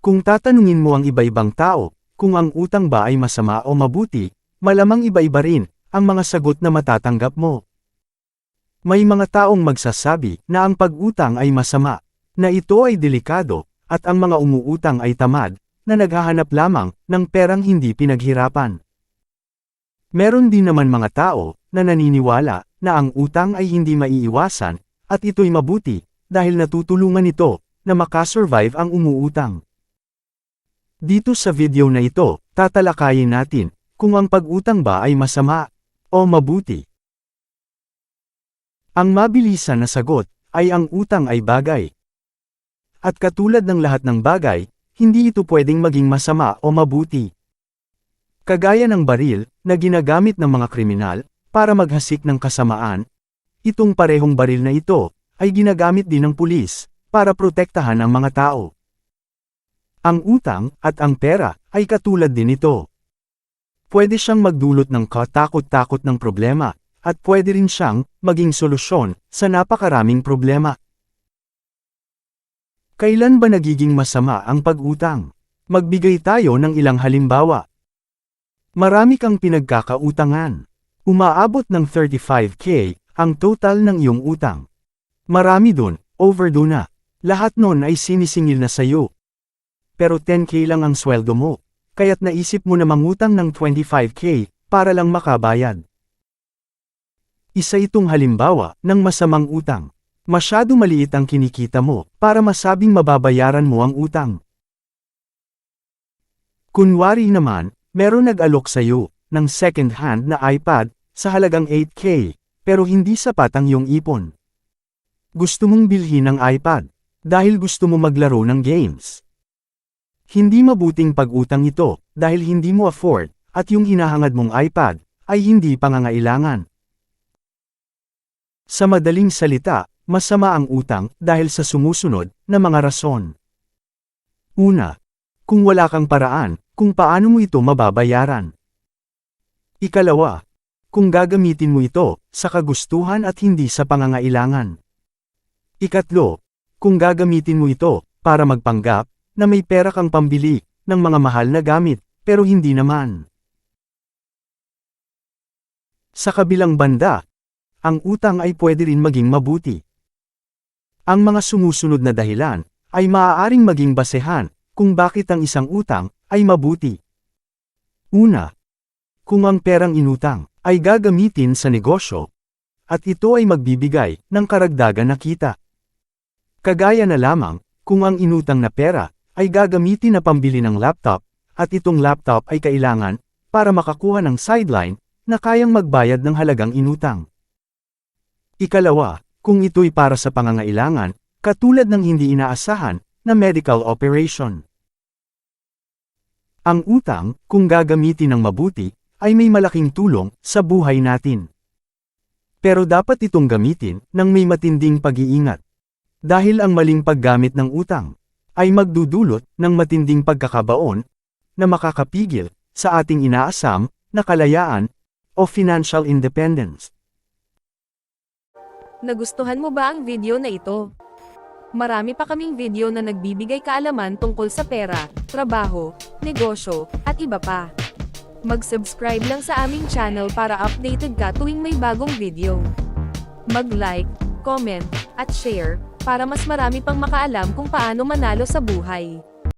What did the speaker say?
Kung tatanungin mo ang iba-ibang tao, kung ang utang ba ay masama o mabuti, malamang iba-iba rin ang mga sagot na matatanggap mo. May mga taong magsasabi na ang pag-utang ay masama, na ito ay delikado, at ang mga umuutang ay tamad, na naghahanap lamang ng perang hindi pinaghirapan. Meron din naman mga tao na naniniwala na ang utang ay hindi maiiwasan, at ito'y mabuti, dahil natutulungan ito na makasurvive ang umuutang. Dito sa video na ito, tatalakayin natin kung ang pag-utang ba ay masama o mabuti. Ang mabilisan na sagot ay ang utang ay bagay. At katulad ng lahat ng bagay, hindi ito pwedeng maging masama o mabuti. Kagaya ng baril na ginagamit ng mga kriminal para maghasik ng kasamaan, itong parehong baril na ito ay ginagamit din ng pulis para protektahan ang mga tao. Ang utang at ang pera ay katulad din ito. Pwede siyang magdulot ng katakot-takot ng problema, at pwede rin siyang maging solusyon sa napakaraming problema. Kailan ba nagiging masama ang pag-utang? Magbigay tayo ng ilang halimbawa. Marami kang pinagkakautangan. Umaabot ng 35k ang total ng iyong utang. Marami dun, overdue na. Lahat nun ay sinisingil na sayo. Pero 10k lang ang sweldo mo, kaya't naisip mo na mangutang ng 25k para lang makabayad. Isa itong halimbawa ng masamang utang. Masyado maliit ang kinikita mo para masabing mababayaran mo ang utang. Kunwari naman, meron nag-alok sa'yo ng second-hand na iPad sa halagang 8K, pero hindi sapat ang iyong ipon. Gusto mong bilhin ng iPad dahil gusto mo maglaro ng games. Hindi mabuting pag-utang ito dahil hindi mo afford at yung hinahangad mong iPad ay hindi pangangailangan. Sa madaling salita, masama ang utang dahil sa sumusunod na mga rason. Una, kung wala kang paraan, kung paano mo ito mababayaran. Ikalawa, kung gagamitin mo ito sa kagustuhan at hindi sa pangangailangan. Ikatlo, kung gagamitin mo ito para magpanggap na may pera kang pambili ng mga mahal na gamit, pero hindi naman. Sa kabilang banda, ang utang ay pwede rin maging mabuti. Ang mga sumusunod na dahilan ay maaaring maging basehan kung bakit ang isang utang ay mabuti. Una, kung ang perang inutang ay gagamitin sa negosyo, at ito ay magbibigay ng karagdagan na kita. Kagaya na lamang, kung ang inutang na pera ay gagamitin na pambili ng laptop, at itong laptop ay kailangan para makakuha ng sideline na kayang magbayad ng halagang inutang. Ikalawa, kung ito'y para sa pangangailangan, katulad ng hindi inaasahan na medical operation. Ang utang, kung gagamitin ng mabuti, ay may malaking tulong sa buhay natin. Pero dapat itong gamitin ng may matinding pag-iingat. Dahil ang maling paggamit ng utang ay magdudulot ng matinding pagkakabaon na makakapigil sa ating inaasam na kalayaan o financial independence. Nagustuhan mo ba ang video na ito? Marami pa kaming video na nagbibigay kaalaman tungkol sa pera, trabaho, negosyo, at iba pa. Mag-subscribe lang sa aming channel para updated ka tuwing may bagong video. Mag-like, comment, at share, para mas marami pang makaalam kung paano manalo sa buhay.